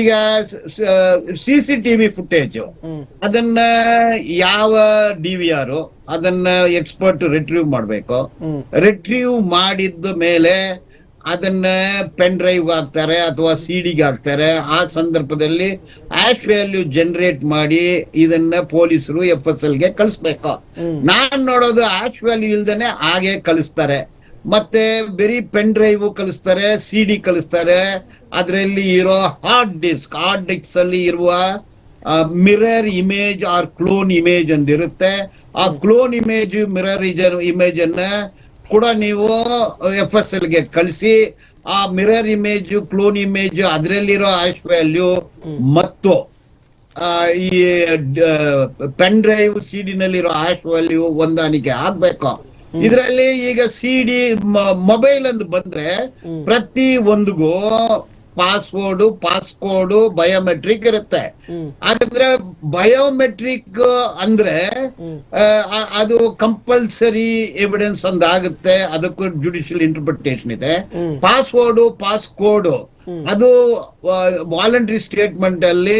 ಈಗ C C TV footage. ಅದನ್ನ ಯಾವ ಡಿ ವಿ ಆರ್ ಅದನ್ನ ಎಕ್ಸ್ಪರ್ಟ್ ರಿಟ್ರೀವ್ ಮಾಡ್ಬೇಕು. ರಿಟ್ರೀವ್ ಮಾಡಿದ ಮೇಲೆ ಅದನ್ನ ಪೆನ್ ಡ್ರೈವ್ ಹಾಕ್ತಾರೆ ಅಥವಾ ಸಿ ಗೆ ಹಾಕ್ತಾರೆ. ಆ ಸಂದರ್ಭದಲ್ಲಿ ಆಶ್ ವ್ಯಾಲ್ಯೂ ಜನರೇಟ್ ಮಾಡಿ ಇದನ್ನ ಪೊಲೀಸರು ಎಫ್ ಎಸ್ ಎಲ್ಗೆ ಕಳಿಸ್ಬೇಕು. ನಾನ್ ನೋಡೋದು ಆಶ್ ವ್ಯಾಲ್ಯೂ ಇಲ್ದೇನೆ ಹಾಗೆ ಕಳಿಸ್ತಾರೆ. ಮತ್ತೆ ಬರೀ ಪೆನ್ ಡ್ರೈವ್ ಕಲಿಸ್ತಾರೆ ಸಿ ಡಿ ಕಲಿಸ್ತಾರೆ. ಅದರಲ್ಲಿ ಇರೋ ಹಾರ್ಡ್ ಡಿಸ್ಕ್ ಹಾರ್ಡ್ ಡಿಸ್ಕ್ ಅಲ್ಲಿ ಇರುವ mirror image or clone image ಅಂದಿರುತ್ತೆ. ಆ ಕ್ಲೋನ್ ಇಮೇಜ್ ಮಿರರ್ ಇಮೇಜ್ ಅನ್ನ ಕೂಡ ನೀವು ಎಫ್ ಎಸ್ ಎಲ್ಗೆ ಕಳಿಸಿ ಆ ಮಿರರ್ ಇಮೇಜ್ ಕ್ಲೋನ್ ಇಮೇಜ್ ಅದರಲ್ಲಿರೋ ಆಶ್ ವ್ಯಾಲ್ಯೂ ಮತ್ತು ಈ ಪೆನ್ ಡ್ರೈವ್ ಸಿ ಡಿನಲ್ಲಿರೋ ಆಶ್ ವ್ಯಾಲ್ಯೂ ಹೊಂದಾಣಿಕೆ ಆಗ್ಬೇಕು. ಇದರಲ್ಲಿ ಈಗ ಸಿ ಡಿ ಮೊಬೈಲ್ ಅಂತ ಬಂದ್ರೆ ಪ್ರತಿ ಒಂದಿಗೂ ಪಾಸ್ವರ್ಡ್ ಪಾಸ್ಕೋಡ್ ಬಯೋಮೆಟ್ರಿಕ್ ಇರುತ್ತೆ. ಹಾಗಂದ್ರೆ ಬಯೋಮೆಟ್ರಿಕ್ ಅಂದ್ರೆ ಅದು ಕಂಪಲ್ಸರಿ ಎವಿಡೆನ್ಸ್ ಅಂದಾಗುತ್ತೆ. ಅದಕ್ಕೂ ಜುಡಿಷಿಯಲ್ ಇಂಟರ್ಪ್ರಿಟೇಷನ್ ಇದೆ. ಪಾಸ್ವರ್ಡ್ ಪಾಸ್ಕೋಡ್ ಅದು ವಾಲಂಟ್ರಿ ಸ್ಟೇಟ್ಮೆಂಟ್ ಅಲ್ಲಿ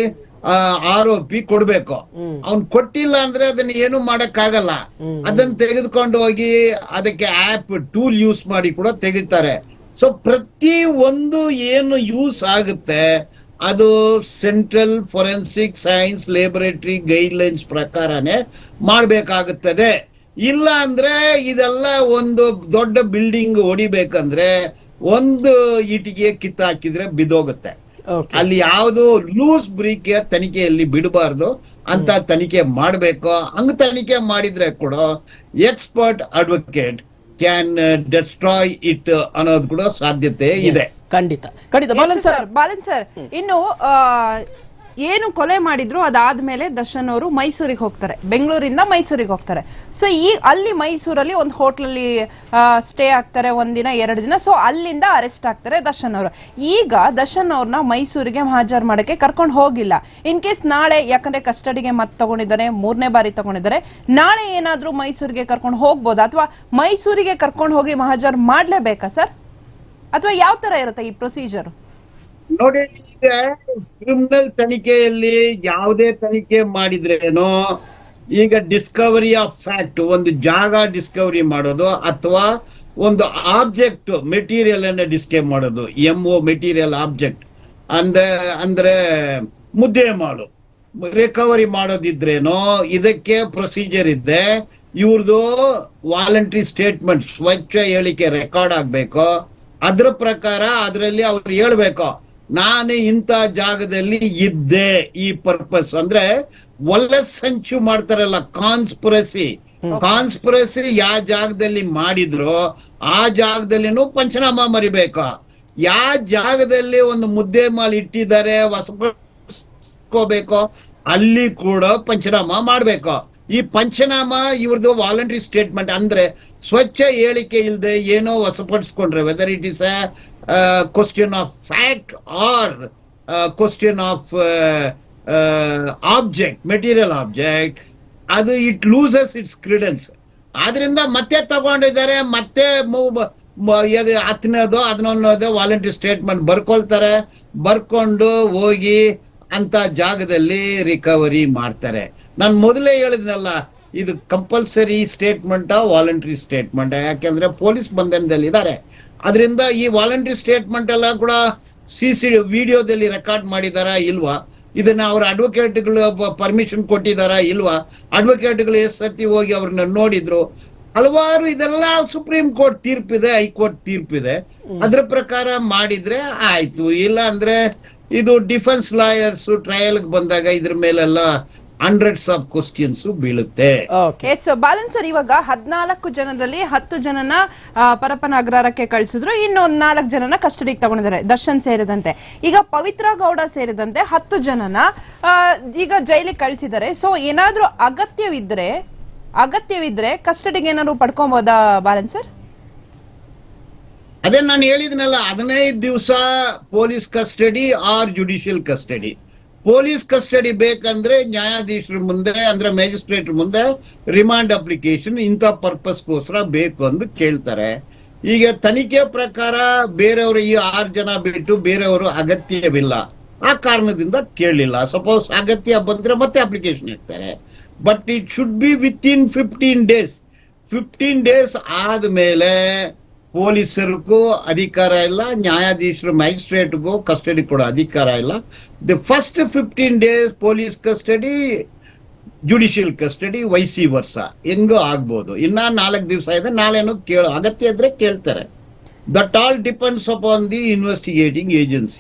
ಆರೋಪಿ ಕೊಡ್ಬೇಕು. ಅವ್ನ್ ಕೊಟ್ಟಿಲ್ಲ ಅಂದ್ರೆ ಅದನ್ನ ಏನು ಮಾಡಕ್ಕಾಗಲ್ಲ. ಅದನ್ನ ತೆಗೆದುಕೊಂಡು ಹೋಗಿ ಅದಕ್ಕೆ ಆಪ್ ಟೂಲ್ ಯೂಸ್ ಮಾಡಿ ಕೂಡ ತೆಗಿತಾರೆ. ಸೊ ಪ್ರತಿ ಒಂದು ಏನು ಯೂಸ್ ಆಗುತ್ತೆ ಅದು central forensic science laboratory guidelines ಪ್ರಕಾರನೇ ಮಾಡ್ಬೇಕಾಗುತ್ತದೆ. ಇಲ್ಲ ಅಂದ್ರೆ ಇದೆಲ್ಲ ಒಂದು ದೊಡ್ಡ ಬಿಲ್ಡಿಂಗ್ ಹೊಡಿಬೇಕಂದ್ರೆ ಒಂದು ಇಟಿಗೆ ಕಿತ್ತಾಕಿದ್ರೆ ಬಿದ್ದೋಗುತ್ತೆ. ಅಲ್ಲಿ ಯಾವುದು ಲೂಸ್ ಬ್ರೀಕ್ ತನಿಖೆಯಲ್ಲಿ ಬಿಡಬಾರ್ದು ಅಂತ ತನಿಖೆ ಮಾಡಬೇಕು. ಹಂಗ ತನಿಖೆ ಮಾಡಿದ್ರೆ ಕೂಡ expert advocate can destroy it ಅನ್ನೋದು ಕೂಡ ಸಾಧ್ಯತೆ ಇದೆ. ಖಂಡಿತ. ಖಂಡಿತ. ಬಾಲನ್ ಸರ್. ಬಾಲನ್ ಸರ್ ಇನ್ನು ಏನು ಕೊಲೆ ಮಾಡಿದ್ರು ಅದಾದ್ಮೇಲೆ ದರ್ಶನ್ ಅವರು ಮೈಸೂರಿಗೆ ಹೋಗ್ತಾರೆ. ಬೆಂಗಳೂರಿಂದ ಮೈಸೂರಿಗೆ ಹೋಗ್ತಾರೆ. ಸೊ ಈ, ಅಲ್ಲಿ ಮೈಸೂರಲ್ಲಿ ಒಂದು ಹೋಟ್ಲಲ್ಲಿ ಸ್ಟೇ ಆಗ್ತಾರೆ ಒಂದಿನ ಎರಡು ದಿನ. ಸೊ ಅಲ್ಲಿಂದ ಅರೆಸ್ಟ್ ಆಗ್ತಾರೆ ದರ್ಶನ್ ಅವರು ಈಗ ದರ್ಶನ್ ಅವ್ರನ್ನ ಮೈಸೂರಿಗೆ ಹಾಜರು ಮಾಡಕ್ಕೆ ಕರ್ಕೊಂಡು ಹೋಗಿಲ್ಲ. ಇನ್ ಕೇಸ್ ನಾಳೆ, ಯಾಕಂದ್ರೆ ಕಸ್ಟಡಿಗೆ ಮತ್ತೆ ತಗೊಂಡಿದ್ದಾರೆ, ಮೂರನೇ ಬಾರಿ ತಗೊಂಡಿದ್ದಾರೆ, ನಾಳೆ ಏನಾದರೂ ಮೈಸೂರಿಗೆ ಕರ್ಕೊಂಡು ಹೋಗ್ಬೋದಾ? ಅಥವಾ ಮೈಸೂರಿಗೆ ಕರ್ಕೊಂಡು ಹೋಗಿ ಮಹಾಜರ್ ಮಾಡಲೇಬೇಕಾ ಸರ್? ಅಥವಾ ಯಾವ ತರ ಇರುತ್ತೆ ಈ ಪ್ರೊಸೀಜರ್ ನೋಡಿ ಕ್ರಿಮಿನಲ್ ತನಿಖೆಯಲ್ಲಿ ಯಾವುದೇ ತನಿಖೆ ಮಾಡಿದ್ರೇನೋ, ಈಗ ಡಿಸ್ಕವರಿ ಆಫ್ ಫ್ಯಾಕ್ಟ್ ಒಂದು ಜಾಗ ಡಿಸ್ಕವರಿ ಮಾಡೋದು ಅಥವಾ ಒಂದು ಆಬ್ಜೆಕ್ಟ್ ಮೆಟೀರಿಯಲ್ ಅನ್ನ ಡಿಸ್ಕೇ ಮಾಡೋದು ಎಂ ಒ ಮೆಟೀರಿಯಲ್ ಆಬ್ಜೆಕ್ಟ್ ಅಂದ, ಅಂದ್ರೆ ಮುದ್ದೆ ಮಾಡು ರಿಕವರಿ ಮಾಡೋದಿದ್ರೇನು, ಇದಕ್ಕೆ ಪ್ರೊಸೀಜರ್ ಇದೆ ಇವ್ರದ್ದು ವಾಲಂಟ್ರಿ ಸ್ಟೇಟ್ಮೆಂಟ್ ಸ್ವಚ್ಛ ಹೇಳಿಕೆ ರೆಕಾರ್ಡ್ ಆಗ್ಬೇಕು, ಅದ್ರ ಪ್ರಕಾರ ಅದರಲ್ಲಿ ಅವ್ರು ಹೇಳ್ಬೇಕು. ನಾನು ಇಂಥ ಜಾಗದಲ್ಲಿ ಇದ್ದೆ ಈ ಪರ್ಪಸ್ ಅಂದ್ರೆ ಒಳ್ಳೆ ಸಂಚು ಮಾಡ್ತಾರಲ್ಲ ಕಾನ್ಸ್ಪಿರಸಿ ಕಾನ್ಸ್ಪಿರಸಿ ಯಾವ ಜಾಗದಲ್ಲಿ ಮಾಡಿದ್ರು ಆ ಜಾಗದಲ್ಲಿನೂ ಪಂಚನಾಮ ಮರಿಬೇಕು? ಯಾವ ಜಾಗದಲ್ಲಿ ಒಂದು ಮುದ್ದೆ ಮಾಲ್ ಇಟ್ಟಿದ್ದಾರೆ ವಸಕೋಬೇಕು ಅಲ್ಲಿ ಕೂಡ ಪಂಚನಾಮ ಮಾಡ್ಬೇಕು? ಈ ಪಂಚನಾಮ ಇವ್ರದ್ದು ವಾಲಂಟ್ರಿ ಸ್ಟೇಟ್ಮೆಂಟ್ ಅಂದ್ರೆ ಸ್ವಚ್ಛ ಹೇಳಿಕೆ ಇಲ್ಲದೆ ಏನೋ ವಶಪಡಿಸ್ಕೊಂಡ್ರೆ whether it is a question of fact or question of object material object ಅದು ಇಟ್ ಲೂಸಸ್ ಇಟ್ಸ್ ಕ್ರಿಡೆನ್ಸ್ ಆದ್ರಿಂದ ಮತ್ತೆ ತಗೊಂಡಿದ್ದಾರೆ, ಮತ್ತೆ ಹತ್ತನೇದು ಹದಿನೊಂದನೇದು ವಾಲಂಟ್ರಿ ಸ್ಟೇಟ್ಮೆಂಟ್ ಬರ್ಕೊಳ್ತಾರೆ. ಬರ್ಕೊಂಡು ಹೋಗಿ ಅಂತ ಜಾಗದಲ್ಲಿ ರಿಕವರಿ ಮಾಡ್ತಾರೆ. ನಾನು ಮೊದಲೇ ಹೇಳಿದ್ನಲ್ಲ ಇದು ಕಂಪಲ್ಸರಿ ಸ್ಟೇಟ್ಮೆಂಟ್ ವಾಲಂಟ್ರಿ ಸ್ಟೇಟ್ಮೆಂಟ್ ಯಾಕೆಂದ್ರೆ ಪೊಲೀಸ್ ಬಂಧನದಲ್ಲಿ ಇದ್ದಾರೆ ಅದರಿಂದ ಈ ವಾಲಂಟ್ರಿ ಸ್ಟೇಟ್ಮೆಂಟ್ ಎಲ್ಲ ಕೂಡ ಸಿ ಸಿ ವಿಡಿಯೋದಲ್ಲಿ ರೆಕಾರ್ಡ್ ಮಾಡಿದಾರಾ ಇಲ್ವಾ? ಇದನ್ನ ಅವ್ರ ಅಡ್ವೊಕೇಟ್ಗಳು ಪರ್ಮಿಷನ್ ಕೊಟ್ಟಿದಾರಾ ಇಲ್ವಾ? ಅಡ್ವೊಕೇಟ್ಗಳು ಎಷ್ಟು ಸತಿ ಹೋಗಿ ಅವ್ರನ್ನ ನೋಡಿದ್ರು? ಹಲವಾರು ಇದೆಲ್ಲ ಸುಪ್ರೀಂ ಕೋರ್ಟ್ ತೀರ್ಪಿದೆ ಹೈಕೋರ್ಟ್ ತೀರ್ಪಿದೆ. ಅದ್ರ ಪ್ರಕಾರ ಮಾಡಿದ್ರೆ ಆಯ್ತು. ಇಲ್ಲ ಅಂದ್ರೆ ಇದು ಡಿಫೆನ್ಸ್ ಲಾಯರ್ಸ್ ಟ್ರಯಲ್ ಬಂದಾಗ ಇದ್ರ ಮೇಲೆಲ್ಲ ಹಂಡ್ರೆಡ್ಸ್ ಆಫ್ ಕ್ವಶನ್ಸ್ ಬೀಳುತ್ತೆ. ಓಕೆ ಎಸ್ ಬಾಲನ್ ಸರ್ ಇವಾಗ ಹದ್ನಾಲ್ಕು ಜನದಲ್ಲಿ ಹತ್ತು ಜನನ ಪರಪನ ಪರಪ್ಪನ ಅಗ್ರಹಾರಕ್ಕೆ ಕಳಿಸಿದ್ರು. ಇನ್ನು ಒಂದ್ ನಾಲ್ಕು ಜನನ ಕಸ್ಟಡಿಗೆ ತಗೊಂಡಿದ್ದಾರೆ. ದರ್ಶನ್ ಸೇರಿದಂತೆ. ಈಗ ಪವಿತ್ರ ಗೌಡ ಸೇರಿದಂತೆ ಹತ್ತು ಜನನ ಆ, ಈಗ ಜೈಲಿಗೆ ಕಳಿಸಿದ್ದಾರೆ. ಸೊ ಏನಾದ್ರೂ ಅಗತ್ಯವಿದ್ರೆ ಅಗತ್ಯವಿದ್ರೆ ಕಸ್ಟಡಿಗೆ ಏನಾದ್ರು ಪಡ್ಕೊಬೋದಾ ಬಾಲನ್ ಸರ್ ಅದೇ ನಾನು ಹೇಳಿದ್ನಲ್ಲ, ಹದಿನೈದು ದಿವಸ police custody or judicial custody. Police custody ಬೇಕಂದ್ರೆ ನ್ಯಾಯಾಧೀಶರ ಮುಂದೆ, ಅಂದ್ರೆ ಮ್ಯಾಜಿಸ್ಟ್ರೇಟ್ ಮುಂದೆ ರಿಮಾಂಡ್ ಅಪ್ಲಿಕೇಶನ್ ಇಂಥ ಪರ್ಪಸ್ಗೋಸ್ಕರ ಬೇಕು ಅಂದು ಕೇಳ್ತಾರೆ. ಈಗ ತನಿಖೆ ಪ್ರಕಾರ ಬೇರೆಯವರು ಈ ಆರು ಜನ ಬಿಟ್ಟು ಬೇರೆಯವರು ಅಗತ್ಯವಿಲ್ಲ. ಆ ಕಾರಣದಿಂದ ಕೇಳಲಿಲ್ಲ ಸಪೋಸ್ ಅಗತ್ಯ ಬಂದ್ರೆ ಮತ್ತೆ ಅಪ್ಲಿಕೇಶನ್ ಹಾಕ್ತಾರೆ. But it should be within fifteen days fifteen days ಆದ್ಮೇಲೆ ಪೊಲೀಸರಿಗೂ ಅಧಿಕಾರ ಇಲ್ಲ ನ್ಯಾಯಾಧೀಶರು ಮ್ಯಾಜಿಸ್ಟ್ರೇಟ್ಗೂ ಕಸ್ಟಡಿ ಕೊಡೋ ಅಧಿಕಾರ ಇಲ್ಲ the first fifteen days police custody judicial custody vice versa ಹೆಂಗೋ ಆಗ್ಬೋದು ಇನ್ನ ನಾಲ್ಕು ದಿವಸ ಇದೆ ನಾಳೆನೂ ಕೇಳೋ ಅಗತ್ಯ ಇದ್ರೆ ಕೇಳ್ತಾರೆ that all depends upon the investigating agency